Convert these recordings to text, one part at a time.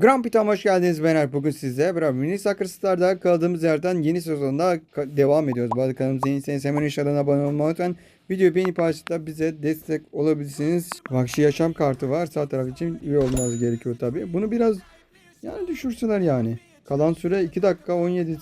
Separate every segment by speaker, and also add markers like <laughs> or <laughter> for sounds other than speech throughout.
Speaker 1: Grand Pit'e hoş geldiniz ben. Bugün sizle beraber Mini Soccer kaldığımız yerden yeni sezonda devam ediyoruz. Bu arada kanalımıza yeniyseniz hemen aşağıdan abone olmayı unutmayın. Videoyu beğenip paylaşıp bize destek olabilirsiniz. Vahşi yaşam kartı var. Sağ taraf için üye olmanız gerekiyor tabi. Bunu biraz yani düşürsünler yani. Kalan süre 2 dakika 17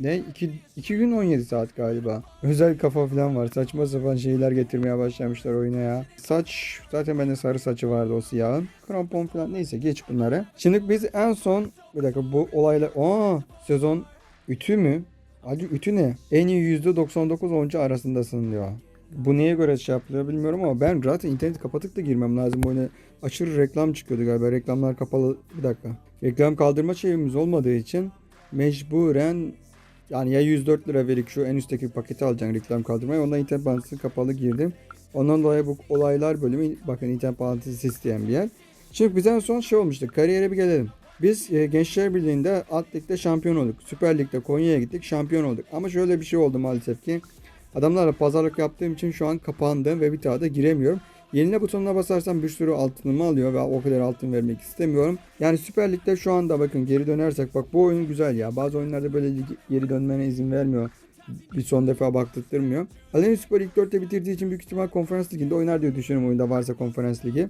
Speaker 1: ne? 2, 2 gün 17 saat galiba. Özel kafa falan var. Saçma sapan şeyler getirmeye başlamışlar oyuna ya. Saç zaten bende sarı saçı vardı o siyahın. Krampon falan neyse geç bunları. Şimdi biz en son bir dakika bu olayla aa sezon ütü mü? Hadi ütü ne? En iyi %99 oyuncu arasındasın diyor. Bu neye göre şey yapılıyor bilmiyorum ama ben zaten interneti kapatıp da girmem lazım. Bu oyuna aşırı reklam çıkıyordu galiba. Reklamlar kapalı. Bir dakika. Reklam kaldırma şeyimiz olmadığı için mecburen yani ya 104 lira verip şu en üstteki paketi alacaksın reklam kaldırmaya. Ondan internet bağlantısı kapalı girdim. Ondan dolayı bu olaylar bölümü bakın internet bağlantısı isteyen bir yer. Şimdi biz en son şey olmuştu. Kariyere bir gelelim. Biz e, Gençler Birliği'nde alt şampiyon olduk. Süper Lig'de Konya'ya gittik şampiyon olduk. Ama şöyle bir şey oldu maalesef ki. Adamlarla pazarlık yaptığım için şu an kapandı ve bir daha da giremiyorum. Yenile butonuna basarsam bir sürü altınımı alıyor ve o kadar altın vermek istemiyorum. Yani Süper Lig'de şu anda bakın geri dönersek bak bu oyun güzel ya. Bazı oyunlarda böyle geri dönmene izin vermiyor. Bir son defa baktırtmıyor. Alanya Spor ilk 4'te bitirdiği için büyük ihtimal konferans liginde oynar diye düşünüyorum oyunda varsa konferans ligi.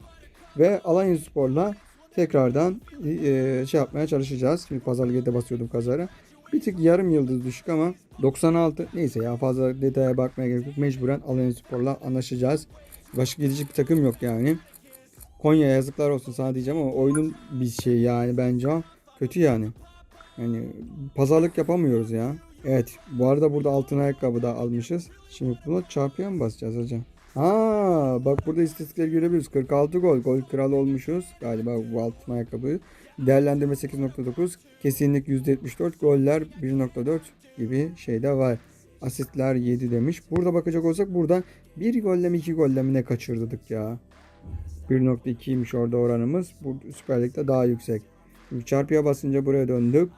Speaker 1: Ve Alanya Spor'la tekrardan e, şey yapmaya çalışacağız. Şimdi pazar basıyordum kazara. Bir tık yarım yıldız düşük ama 96 neyse ya fazla detaya bakmaya gerek yok. Mecburen Alanya Spor'la anlaşacağız. Başka gidecek bir takım yok yani. Konya yazıklar olsun sana diyeceğim ama oyunun bir şey yani bence o. Kötü yani. Yani pazarlık yapamıyoruz ya. Evet bu arada burada altın ayakkabı da almışız. Şimdi buna çarpıya mı basacağız hocam? Ha bak burada istatistikleri görebiliyoruz. 46 gol. Gol kralı olmuşuz. Galiba bu altın ayakkabı. Değerlendirme 8.9. Kesinlik %74. Goller 1.4 gibi şeyde var. Asistler 7 demiş. Burada bakacak olsak buradan bir golle mi iki golle mi ne kaçırdık ya. 1.2'ymiş orada oranımız. Bu Süper Lig'de daha yüksek. Şimdi çarpıya basınca buraya döndük.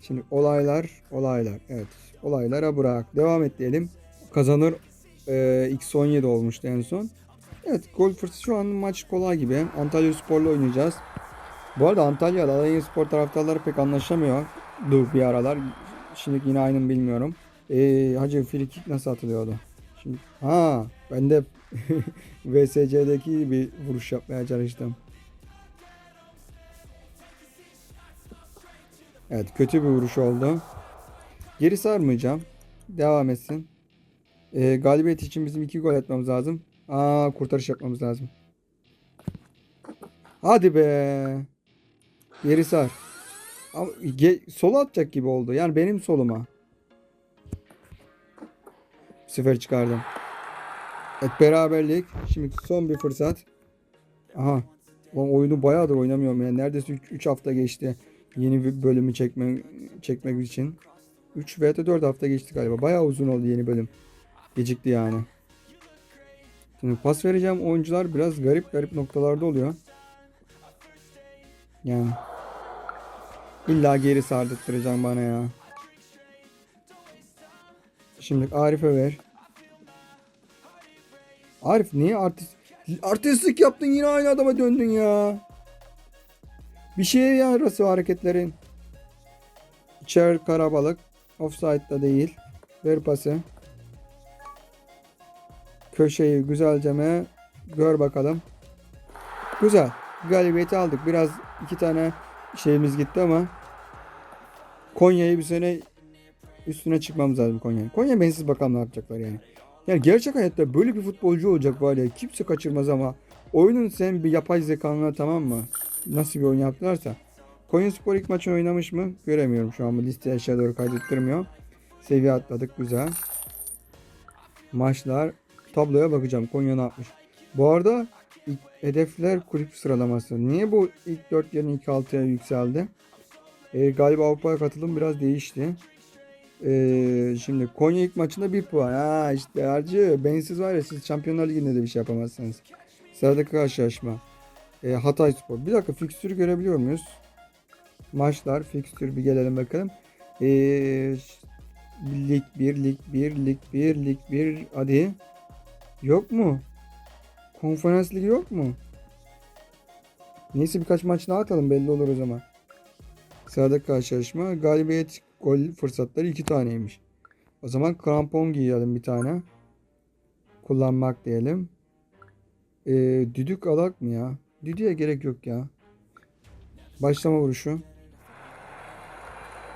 Speaker 1: Şimdi olaylar, olaylar. Evet. Olaylara bırak. Devam et diyelim. Kazanır e, X17 olmuştu en son. Evet gol fırsatı şu an maç kolay gibi. Antalya Spor'la oynayacağız. Bu arada Antalya'da Alanya Spor taraftarları pek anlaşamıyor. Dur bir aralar. Şimdi yine aynı bilmiyorum. Ee, hacı free kick nasıl atılıyordu? Şimdi, ha ben de <laughs> VSC'deki bir vuruş yapmaya çalıştım. Evet kötü bir vuruş oldu. Geri sarmayacağım. Devam etsin. Ee, galibiyet için bizim iki gol atmamız lazım. Aa kurtarış yapmamız lazım. Hadi be. Geri sar. Ama ge- atacak gibi oldu. Yani benim soluma. Sefer çıkardım. Evet beraberlik. Şimdi son bir fırsat. Aha. Ulan oyunu bayağıdır oynamıyorum yani. Neredeyse 3 hafta geçti. Yeni bir bölümü çekme, çekmek için. 3 veya da 4 hafta geçti galiba. Bayağı uzun oldu yeni bölüm. Gecikti yani. Şimdi pas vereceğim oyuncular biraz garip garip noktalarda oluyor. Yani. İlla geri sardırttıracaksın bana ya. Şimdi Arif'e ver. Arif niye artist artistlik yaptın yine aynı adama döndün ya. Bir şeye yarası hareketlerin. İçer karabalık. Offside'da değil. Ver pası. Köşeyi güzelceme gör bakalım. Güzel. Galibiyeti aldık. Biraz iki tane şeyimiz gitti ama Konya'yı bir sene üstüne çıkmamız lazım Konya'nın. Konya bensiz bakalım ne yapacaklar yani. Yani gerçek hayatta böyle bir futbolcu olacak var ya kimse kaçırmaz ama oyunun sen bir yapay zekanına tamam mı? Nasıl bir oyun yaptılarsa. Konya Spor ilk maçını oynamış mı? Göremiyorum şu an bu listeye aşağı doğru kaydettirmiyor. Seviye atladık güzel. Maçlar tabloya bakacağım. Konya ne yapmış? Bu arada hedefler kulüp sıralaması. Niye bu ilk 4 yerine ilk 6'ya yükseldi? E, galiba Avrupa'ya katılım biraz değişti. E, şimdi Konya ilk maçında 1 puan. Ha işte harcı. Bensiz var ya siz Şampiyonlar Ligi'nde de bir şey yapamazsınız. Sıradaki karşılaşma. E, Hatay Spor. Bir dakika fikstürü görebiliyor muyuz? Maçlar, fikstür bir gelelim bakalım. E, Lig 1, Lig 1, Lig 1, Lig 1. Hadi. Yok mu? Konferans ligi yok mu? Neyse birkaç maç daha atalım belli olur o zaman. Sıradaki karşılaşma galibiyet gol fırsatları iki taneymiş. O zaman krampon giyelim bir tane. Kullanmak diyelim. Ee, düdük alak mı ya? Düdüğe gerek yok ya. Başlama vuruşu.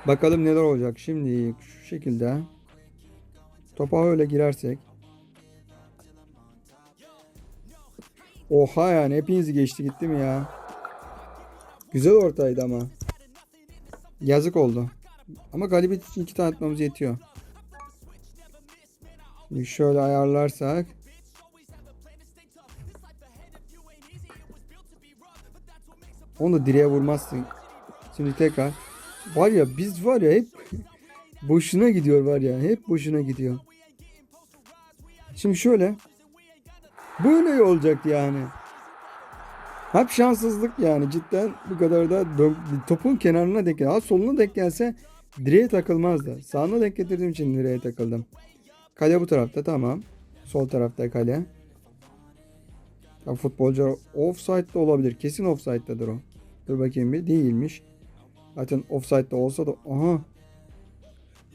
Speaker 1: Bakalım neler olacak. Şimdi şu şekilde. Topa öyle girersek. Oha yani hepinizi geçti gitti mi ya? Güzel ortaydı ama. Yazık oldu. Ama galibiyet için iki tane atmamız yetiyor. Şimdi şöyle ayarlarsak. Onu da direğe vurmazsın. Şimdi tekrar. Var ya biz var ya hep boşuna gidiyor var ya. Hep boşuna gidiyor. Şimdi şöyle. Böyle olacak yani. Hep şanssızlık yani cidden bu kadar da topun kenarına denk gel. Ha soluna denk gelse direğe takılmazdı. Sağına denk getirdiğim için direğe takıldım. Kale bu tarafta tamam. Sol tarafta kale. Ya futbolcu offside'da olabilir. Kesin offside'dadır o. Dur bakayım bir. Değilmiş. Zaten offside'da olsa da aha.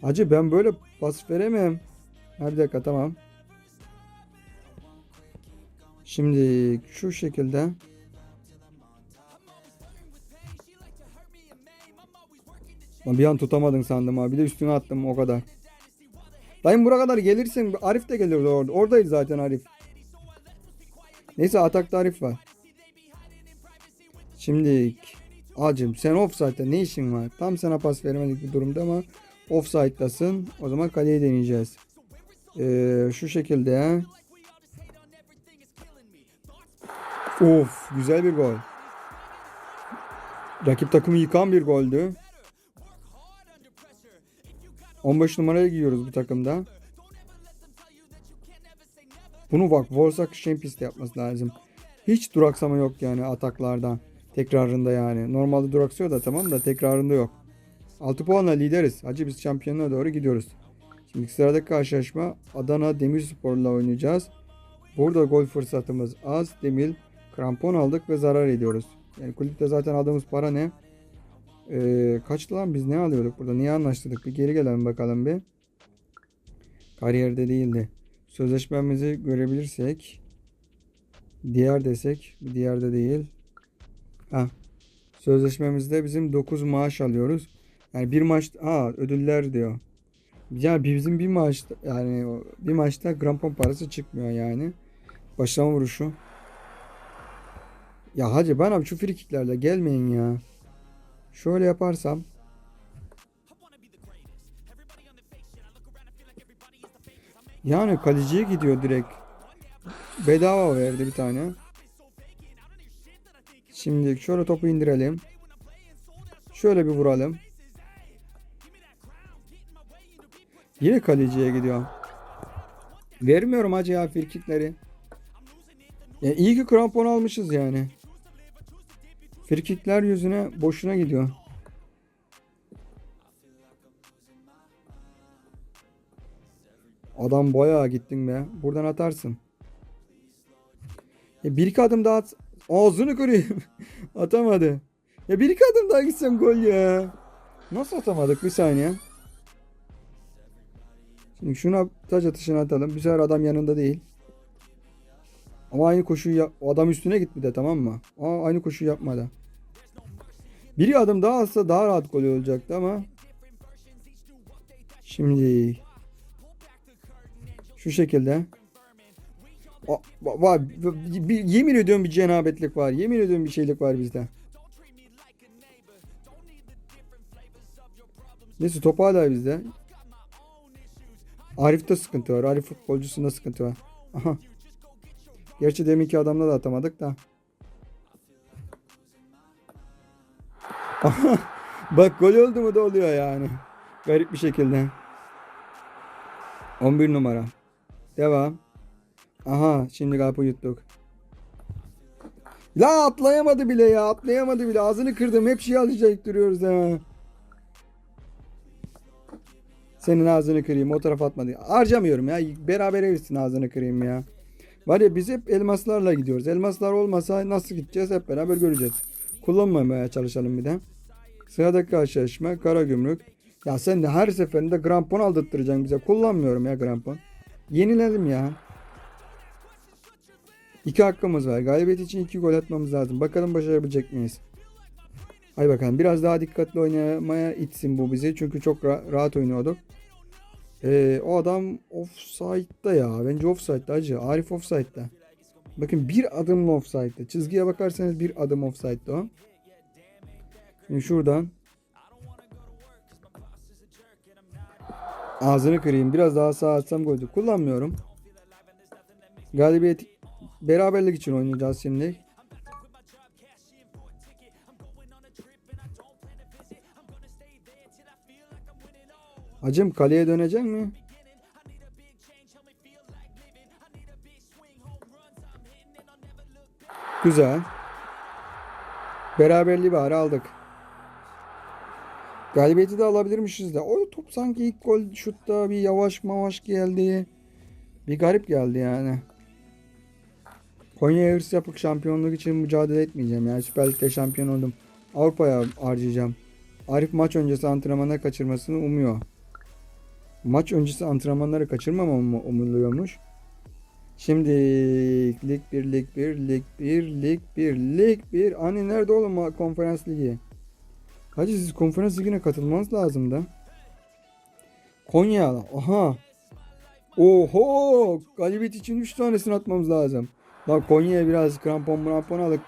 Speaker 1: Hacı ben böyle pas veremem. Ha bir dakika tamam. Şimdi şu şekilde bir an tutamadın sandım abi. Bir de üstüne attım o kadar. Dayım buraya kadar gelirsin. Arif de gelirdi orada. Oradaydı zaten Arif. Neyse atakta Arif var. Şimdi Acım sen offside'da ne işin var? Tam sana pas veremedik bir durumda ama offside'dasın. O zaman kaleyi deneyeceğiz. Ee, şu şekilde. Of güzel bir gol. Rakip takımı yıkan bir goldü. 15 numaraya giyiyoruz bu takımda. Bunu bak Wolfsak Champions'te yapması lazım. Hiç duraksama yok yani ataklardan. Tekrarında yani. Normalde duraksıyor da tamam da tekrarında yok. 6 puanla lideriz. Hacı biz şampiyonluğa doğru gidiyoruz. Şimdi sıradaki karşılaşma Adana Demirspor'la oynayacağız. Burada gol fırsatımız az. Demir krampon aldık ve zarar ediyoruz. Yani kulüpte zaten aldığımız para ne? Ee, kaçtı lan biz ne alıyorduk burada? Niye anlaştık? Bir geri gelelim bakalım bir. Kariyerde değildi. Sözleşmemizi görebilirsek. Diğer desek. Bu diğerde değil. Ha. Sözleşmemizde bizim 9 maaş alıyoruz. Yani bir maç ha ödüller diyor. Yani bizim bir maç yani bir maçta grampon parası çıkmıyor yani. Başlama vuruşu. Ya hacı bana şu frikiklerle gelmeyin ya. Şöyle yaparsam. Yani kaleciye gidiyor direkt. Bedava verdi bir tane. Şimdi şöyle topu indirelim. Şöyle bir vuralım. Yine kaleciye gidiyor. Vermiyorum hacı ya frikikleri. Ya iyi ki krampon almışız yani. Frikikler yüzüne boşuna gidiyor. Adam bayağı gittin be. Buradan atarsın. Ya bir iki adım daha at. Ağzını kırayım. <laughs> Atamadı. Ya bir iki adım daha gitsem gol ya. Nasıl atamadık bir saniye. Şimdi şuna taç atışını atalım. Bu sefer adam yanında değil. Ama aynı koşuyu yap. O adam üstüne git de tamam mı? Aa, aynı koşuyu yapmadı. Bir adım daha atsa daha rahat gol olacaktı ama. Şimdi şu şekilde. Var. Yemin ediyorum bir cenabetlik var. Yemin ediyorum bir şeylik var bizde. Neyse top hala bizde. Arif'te sıkıntı var. Arif futbolcusunda sıkıntı var. Aha. Gerçi deminki adamla da atamadık da. <laughs> Bak gol oldu mu da oluyor yani. Garip bir şekilde. 11 numara. Devam. Aha şimdi kapı yuttuk. La atlayamadı bile ya atlayamadı bile ağzını kırdım hep şey alacak duruyoruz ha. Senin ağzını kırayım o tarafa atmadı. Harcamıyorum ya beraber evsin ağzını kırayım ya. Var ya biz hep elmaslarla gidiyoruz. Elmaslar olmasa nasıl gideceğiz hep beraber göreceğiz. Kullanmamaya çalışalım bir de. Sıradaki karşılaşma Karagümrük. Ya sen de her seferinde krampon aldırttıracaksın bize. Kullanmıyorum ya krampon. Yenilelim ya. İki hakkımız var. Galibiyet için iki gol atmamız lazım. Bakalım başarabilecek miyiz? Hadi bakalım. Biraz daha dikkatli oynamaya itsin bu bizi. Çünkü çok ra- rahat oynuyorduk. Ee, o adam offside'da ya. Bence offside'da acı. Arif offside'da. Bakın bir adım offside'da. Çizgiye bakarsanız bir adım offside'da o. Şimdi şuradan ağzını kırayım. Biraz daha sağ atsam goldü. Kullanmıyorum. Galibiyet beraberlik için oynayacağız şimdi. Hacım kaleye dönecek mi? Güzel. Beraberliği bari aldık. Galibiyeti de alabilirmişiz de. O top sanki ilk gol şutta bir yavaş mavaş geldi. Bir garip geldi yani. Konya'ya hırs yapıp şampiyonluk için mücadele etmeyeceğim. Yani Süper Lig'de şampiyon oldum. Avrupa'ya harcayacağım. Arif maç öncesi antrenmana kaçırmasını umuyor. Maç öncesi antrenmanları kaçırmamamı umuluyormuş. Şimdi lig 1 lig 1 lig 1 lig 1 lig 1 hani nerede oğlum konferans ligi? Hacı siz konferans ligine katılmanız lazım da. Konya aha. Oho galibiyet için 3 tanesini atmamız lazım. Lan Konya'ya biraz krampon krampon alıp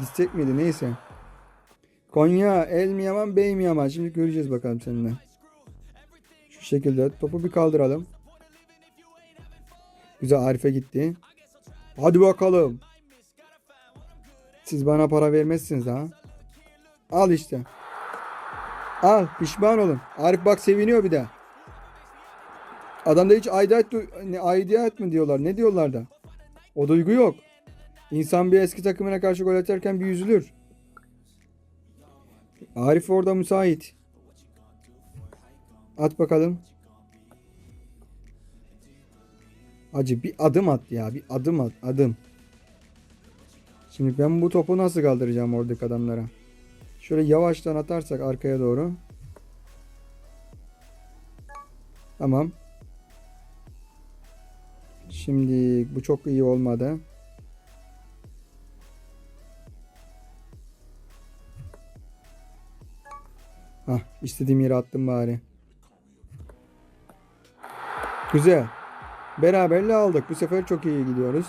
Speaker 1: gitsek miydi neyse. Konya el mi yaman bey mi yaman şimdi göreceğiz bakalım seninle. Şekilde topu bir kaldıralım. Güzel Arif'e gitti. Hadi bakalım. Siz bana para vermezsiniz ha. Al işte. Al pişman olun. Arif bak seviniyor bir de. Adamda hiç aidiyet, aidiyet mi diyorlar? Ne diyorlar da? O duygu yok. İnsan bir eski takımına karşı gol atarken bir üzülür. Arif orada müsait. At bakalım. Acı bir adım at ya. Bir adım at. Adım. Şimdi ben bu topu nasıl kaldıracağım oradaki adamlara? Şöyle yavaştan atarsak arkaya doğru. Tamam. Şimdi bu çok iyi olmadı. Hah istediğim yere attım bari. Güzel. Beraberliği aldık. Bu sefer çok iyi gidiyoruz.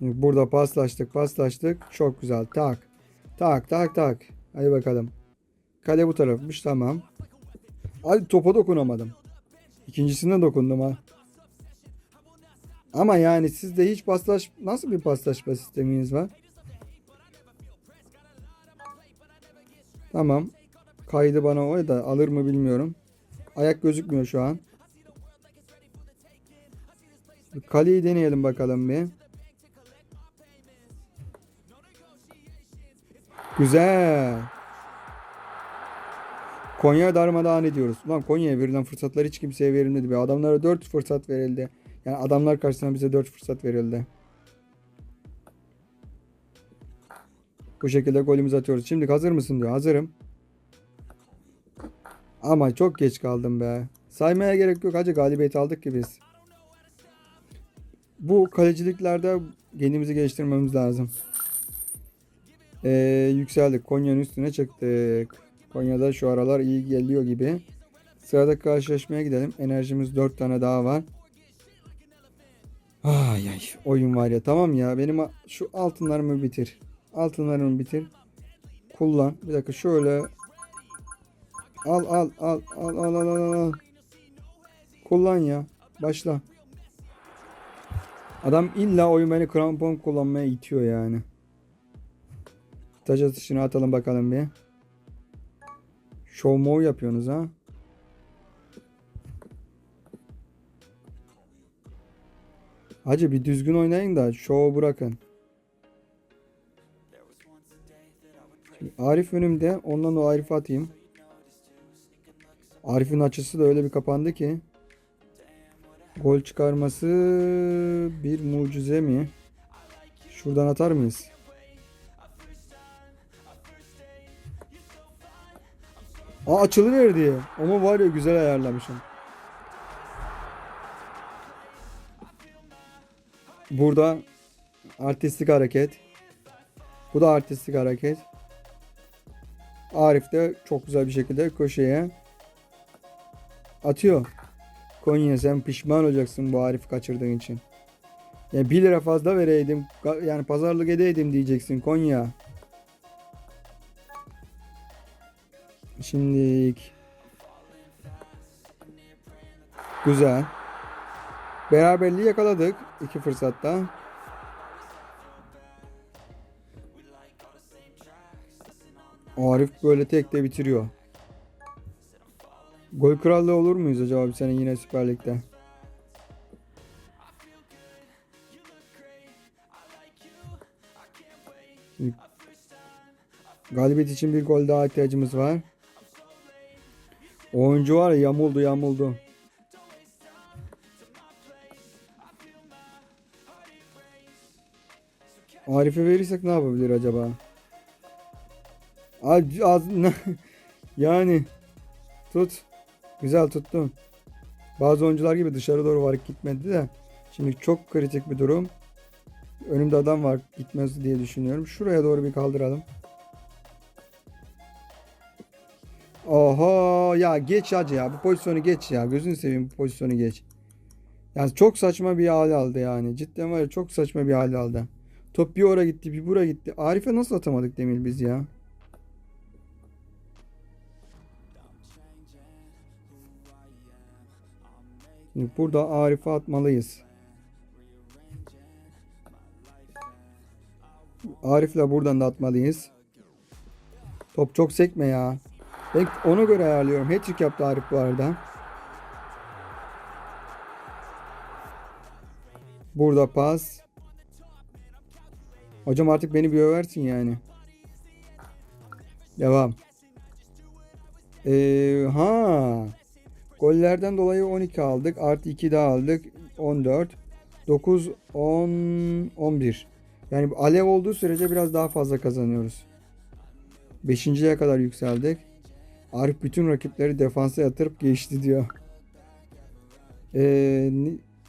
Speaker 1: Burada paslaştık paslaştık. Çok güzel. Tak. Tak tak tak. Hadi bakalım. Kale bu tarafmış tamam. Hadi topa dokunamadım. İkincisine dokundum ha. Ama yani sizde hiç paslaş nasıl bir paslaşma sisteminiz var? Tamam. Kaydı bana o da alır mı bilmiyorum. Ayak gözükmüyor şu an. Kaleyi deneyelim bakalım bir. Güzel. Konya darmadağın ediyoruz. Ulan Konya'ya verilen fırsatlar hiç kimseye verilmedi. Be. Adamlara 4 fırsat verildi. Yani adamlar karşısına bize 4 fırsat verildi. Bu şekilde golümüzü atıyoruz. Şimdi hazır mısın diyor. Hazırım. Ama çok geç kaldım be. Saymaya gerek yok. Hacı galibiyet aldık ki biz. Bu kaleciliklerde kendimizi geliştirmemiz lazım. Ee, yükseldik. Konya'nın üstüne çıktık. Konya'da şu aralar iyi geliyor gibi. Sıradaki karşılaşmaya gidelim. Enerjimiz 4 tane daha var. Ay ay oyun var ya tamam ya benim şu altınlarımı bitir. Altınlarımı bitir. Kullan. Bir dakika şöyle. Al al al al al al al al. Kullan ya. Başla. Adam illa oyun beni krampon kullanmaya itiyor yani. Taç atışını atalım bakalım bir. Show move yapıyorsunuz ha. Hacı bir düzgün oynayın da show bırakın. Şimdi Arif önümde. Ondan o Arif'e atayım. Arif'in açısı da öyle bir kapandı ki. Gol çıkarması bir mucize mi? Şuradan atar mıyız? Aa açılıverdi. Ama var ya güzel ayarlamışım. Burada artistik hareket. Bu da artistik hareket. Arif de çok güzel bir şekilde köşeye atıyor. Konya sen pişman olacaksın bu Arif kaçırdığın için. Ya 1 lira fazla vereydim. Yani pazarlık edeydim diyeceksin Konya. Şimdilik. Güzel. Beraberliği yakaladık iki fırsatta. Arif böyle tek de bitiriyor. Gol krallığı olur muyuz acaba bir sene yine Süper Lig'de? Galibiyet için bir gol daha ihtiyacımız var. Oyuncu var ya yamuldu yamuldu. Arif'e verirsek ne yapabilir acaba? Az, az, <laughs> yani tut. Güzel tuttun. Bazı oyuncular gibi dışarı doğru varıp gitmedi de. Şimdi çok kritik bir durum. Önümde adam var gitmez diye düşünüyorum. Şuraya doğru bir kaldıralım. Oho ya geç hacı ya bu pozisyonu geç ya gözünü seveyim bu pozisyonu geç. Yani çok saçma bir hal aldı yani cidden var ya çok saçma bir hal aldı. Top bir oraya gitti bir buraya gitti. Arif'e nasıl atamadık Demir biz ya? Burada Arif'e atmalıyız. Arif'le buradan da atmalıyız. Top çok sekme ya. Ben ona göre ayarlıyorum. Hat-trick yaptı Arif bu arada. Burada pas. Hocam artık beni bir översin yani. Devam. Ee, ha. Gollerden dolayı 12 aldık. Artı 2 daha aldık. 14. 9, 10, 11. Yani alev olduğu sürece biraz daha fazla kazanıyoruz. Beşinciye kadar yükseldik. Arif bütün rakipleri defansa yatırıp geçti diyor. Ee,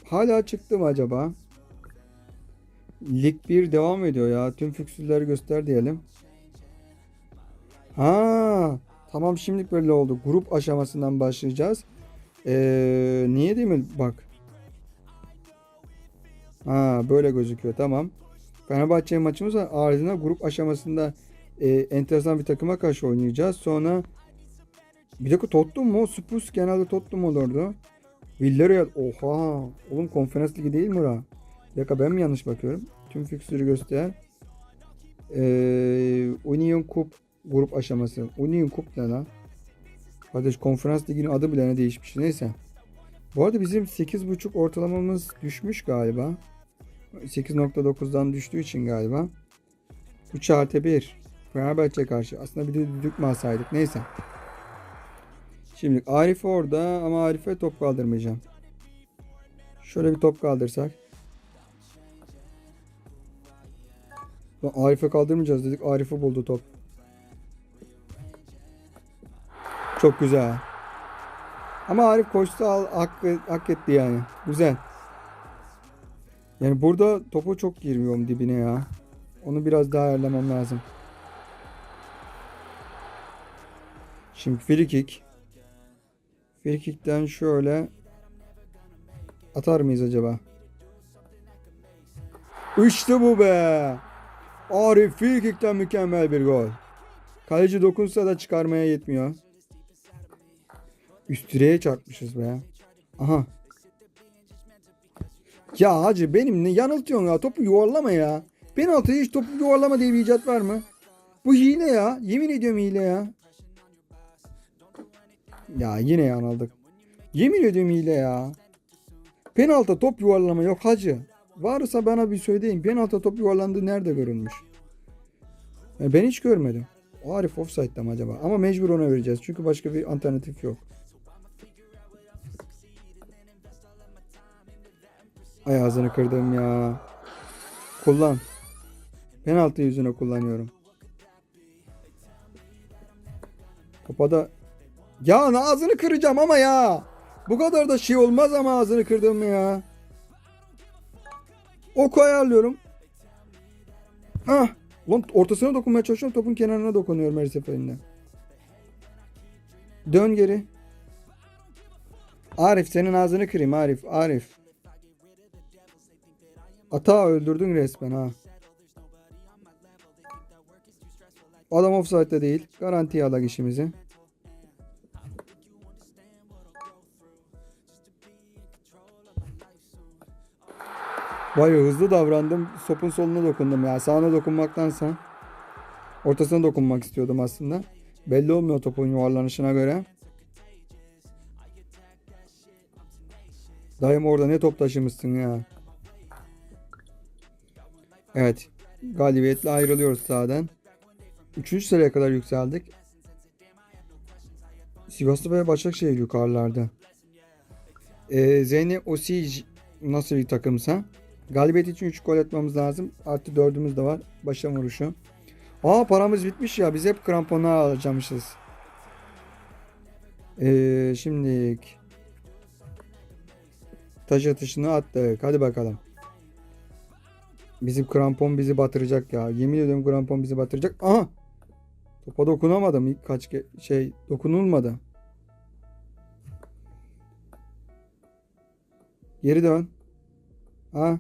Speaker 1: hala çıktı mı acaba? Lig 1 devam ediyor ya. Tüm füksürleri göster diyelim. Ha, tamam şimdilik böyle oldu. Grup aşamasından başlayacağız. Ee, niye mi? Bak. Ha, böyle gözüküyor. Tamam. Fenerbahçe maçımız var. Ardından grup aşamasında e, enteresan bir takıma karşı oynayacağız. Sonra bir dakika Tottenham mu? Spurs genelde Tottenham olurdu. Villarreal. Oha. Oğlum konferans ligi değil mi ora? Bir dakika ben mi yanlış bakıyorum? Tüm fikstürü göster. Ee, Union Cup grup aşaması. Union Cup ne lan? Kardeş konferans liginin adı bile ne değişmiş. Neyse. Bu arada bizim 8.5 ortalamamız düşmüş galiba. 8.9'dan düştüğü için galiba. 3 artı 1. Fenerbahçe karşı. Aslında bir de düdük mü alsaydık. Neyse. Şimdi Arif orada ama Arif'e top kaldırmayacağım. Şöyle bir top kaldırsak. Arif'e kaldırmayacağız dedik. Arif'i buldu top. Çok güzel. Ama Arif koştu al, hak, hak etti yani. Güzel. Yani burada topu çok girmiyorum dibine ya. Onu biraz daha ayarlamam lazım. Şimdi free kick. Free kick'ten şöyle atar mıyız acaba? İşte bu be. Arif free kick'ten mükemmel bir gol. Kaleci dokunsa da çıkarmaya yetmiyor. Üst direğe çarpmışız be. Aha. Ya hacı benim ne yanıltıyorsun ya topu yuvarlama ya. Penaltıya hiç topu yuvarlama diye bir icat var mı? Bu hile ya. Yemin ediyorum hile ya. Ya yine yanıldık. Yemin ediyorum hile ya. Penaltı top yuvarlama yok hacı. Varsa bana bir söyleyin. Penaltı top yuvarlandığı nerede görülmüş? Ya ben hiç görmedim. O Arif offside'da mı acaba? Ama mecbur ona vereceğiz. Çünkü başka bir alternatif yok. Ay ağzını kırdım ya. Kullan. Penaltı yüzüne kullanıyorum. Topa da ya ağzını kıracağım ama ya. Bu kadar da şey olmaz ama ağzını kırdım ya. Oku ayarlıyorum. Ah. Ulan ortasına dokunmaya çalışıyorum. Topun kenarına dokunuyorum her seferinde. Dön geri. Arif senin ağzını kırayım Arif. Arif. Ata öldürdün resmen ha. Adam offside'de değil. Garantiye alak işimizi. Vay hızlı davrandım. Topun soluna dokundum ya. Sağına dokunmaktansa ortasına dokunmak istiyordum aslında. Belli olmuyor topun yuvarlanışına göre. Dayım orada ne top taşımışsın ya. Evet. Galibiyetle ayrılıyoruz sahadan. Üçüncü sıraya kadar yükseldik. Sivaslı ve Başakşehir yukarılarda. Ee, Zeyni Osij nasıl bir takımsa. Galibiyet için 3 gol atmamız lazım. Artı 4'ümüz de var. Başa vuruşu. Aa paramız bitmiş ya. Biz hep kramponlar alacakmışız. Ee, şimdi taş atışını attık. Hadi bakalım. Bizim krampon bizi batıracak ya. Yemin ediyorum krampon bizi batıracak. Aha! Topa dokunamadım. İlk kaç şey dokunulmadı. Geri dön. Ha?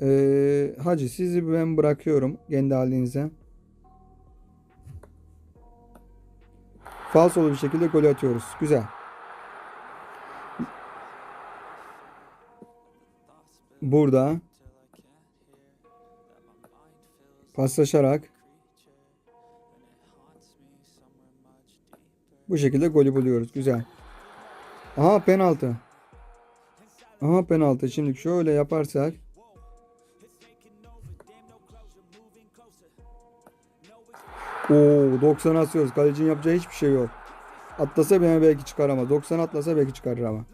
Speaker 1: Ee, hacı sizi ben bırakıyorum kendi halinize. Falsolu bir şekilde gol atıyoruz. Güzel. Burada paslaşarak bu şekilde golü buluyoruz. Güzel. Aha penaltı. Aha penaltı. Şimdi şöyle yaparsak Oo 90 atıyoruz. Kalecinin yapacağı hiçbir şey yok. Atlasa beni belki çıkaramaz. 90 atlasa belki çıkarır ama.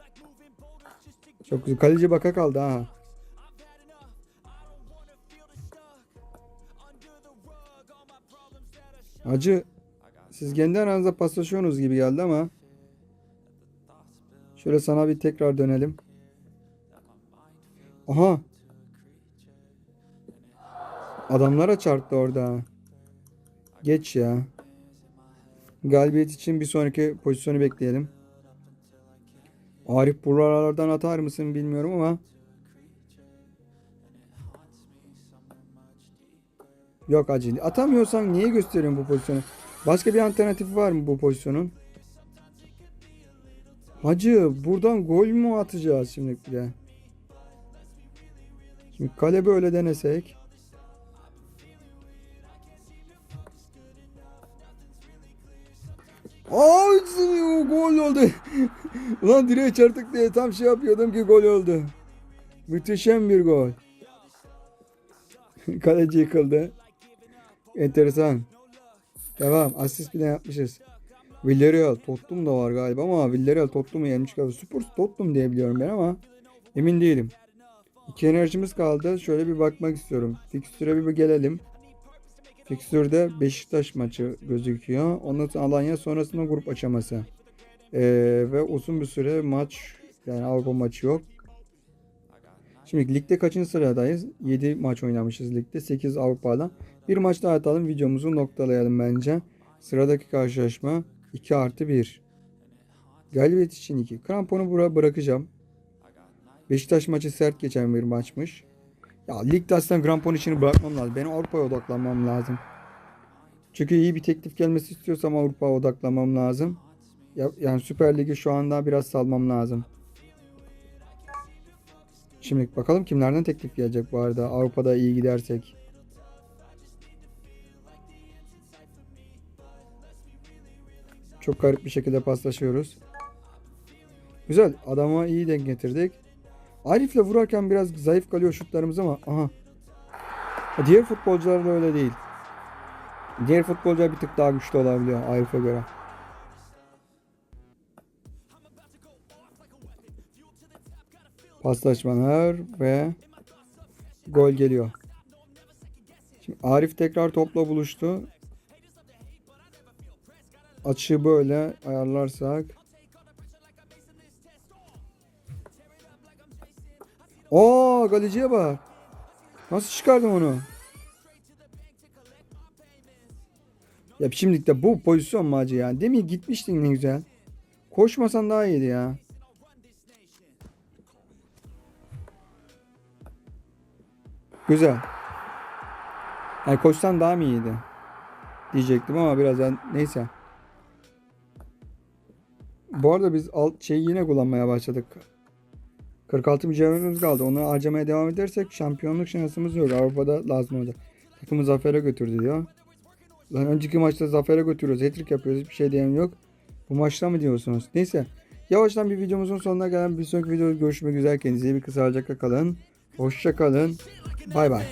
Speaker 1: Çok güzel. Kaleci baka kaldı ha. Hacı siz kendi aranızda paslaşıyorsunuz gibi geldi ama şöyle sana bir tekrar dönelim. Aha. Adamlara çarptı orada. Geç ya. Galibiyet için bir sonraki pozisyonu bekleyelim. Arif buralardan atar mısın bilmiyorum ama Yok acil. Atamıyorsan niye gösteriyorsun bu pozisyonu? Başka bir alternatifi var mı bu pozisyonun? Hacı buradan gol mü atacağız şimdi bir de? Şimdi kale böyle denesek. Ay gol oldu. <laughs> Ulan direğe çarptık diye tam şey yapıyordum ki gol oldu. Müthişem bir gol. <laughs> Kaleci yıkıldı. Enteresan. Devam. Asist bile yapmışız. Villarreal. Tottenham da var galiba ama Villarreal Tottenham'ı yenmiş galiba. Spurs Tottenham diye biliyorum ben ama emin değilim. İki enerjimiz kaldı. Şöyle bir bakmak istiyorum. Fikstüre bir gelelim. Fikstürde Beşiktaş maçı gözüküyor. Ondan sonra Alanya sonrasında grup aşaması. Ee, ve uzun bir süre maç yani Avrupa maçı yok. Şimdi ligde kaçıncı sıradayız? 7 maç oynamışız ligde. 8 Avrupa'dan. Bir maç daha atalım. Videomuzu noktalayalım bence. Sıradaki karşılaşma 2 artı 1. Galibiyet için 2. Kramponu buraya bırakacağım. Beşiktaş maçı sert geçen bir maçmış. Ya ligde aslında krampon işini bırakmam lazım. Benim Avrupa'ya odaklanmam lazım. Çünkü iyi bir teklif gelmesi istiyorsam Avrupa'ya odaklanmam lazım. Ya, yani Süper Lig'i şu anda biraz salmam lazım. Şimdi bakalım kimlerden teklif gelecek bu arada Avrupa'da iyi gidersek. Çok garip bir şekilde paslaşıyoruz. Güzel. Adama iyi denk getirdik. Arif'le vurarken biraz zayıf kalıyor şutlarımız ama aha. Diğer futbolcular da öyle değil. Diğer futbolcular bir tık daha güçlü olabiliyor Arif'e göre. Paslaşmalar ve gol geliyor. Şimdi Arif tekrar topla buluştu. Açığı böyle ayarlarsak. Oo galeciye bak. Nasıl çıkardım onu? Ya şimdilik de bu pozisyon mu acı ya? Demin gitmiştin ne güzel. Koşmasan daha iyiydi ya. Güzel. Yani koşsan daha mı iyiydi? Diyecektim ama birazdan neyse. Bu arada biz alt şeyi yine kullanmaya başladık. 46 mücevherimiz kaldı. Onu harcamaya devam edersek şampiyonluk şansımız yok. Avrupa'da lazım olacak. Takımı zafere götürdü diyor. Lan önceki maçta zafere götürüyoruz. Hat-trick yapıyoruz. Hiçbir şey diyen yok. Bu maçta mı diyorsunuz? Neyse. Yavaştan bir videomuzun sonuna gelen bir sonraki videoda görüşmek üzere. Kendinize bir kısa kalın. Hoşça kalın. Bay bay.